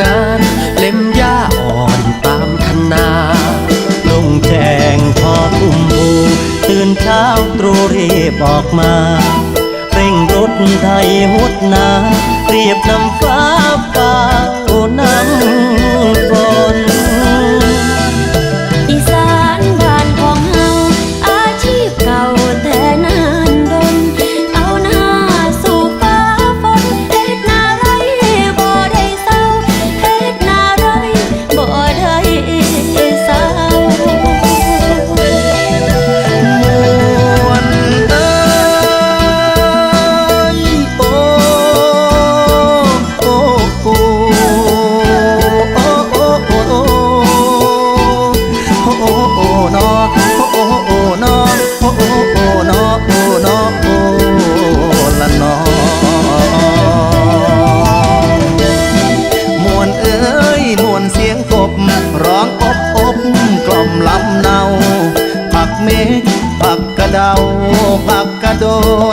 งาน เล่มหญ้าอ่อนตามคันนาลงแจงพอพุ่มบูตื่นเช้าตรูเรียบออกมา เร่งรถไทยหดนาเรียบนำฟ้า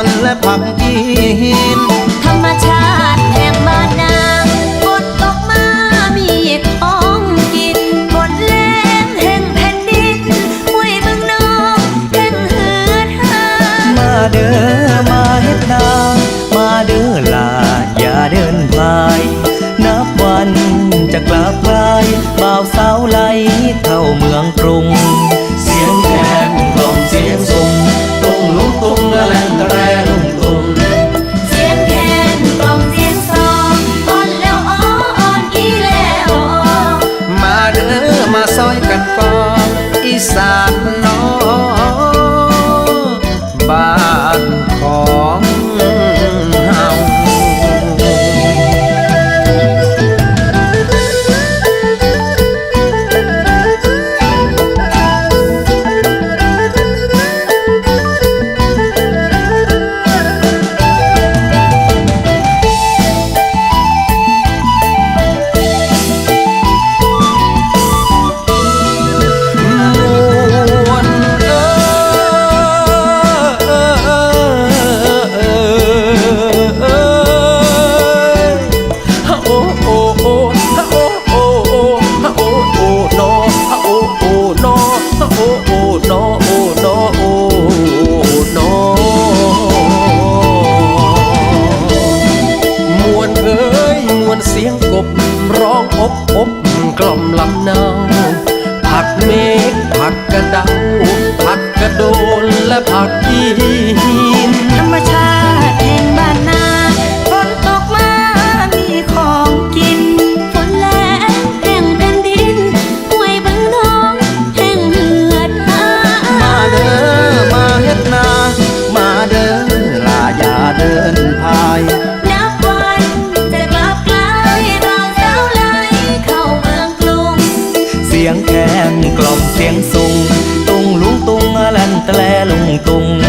นและผักยีน อมลำเนา ผักเมฆผักกระเดาผักกระโดนและผักอี เสียงสุงตุงลุงตุงลันแตลลุงตุง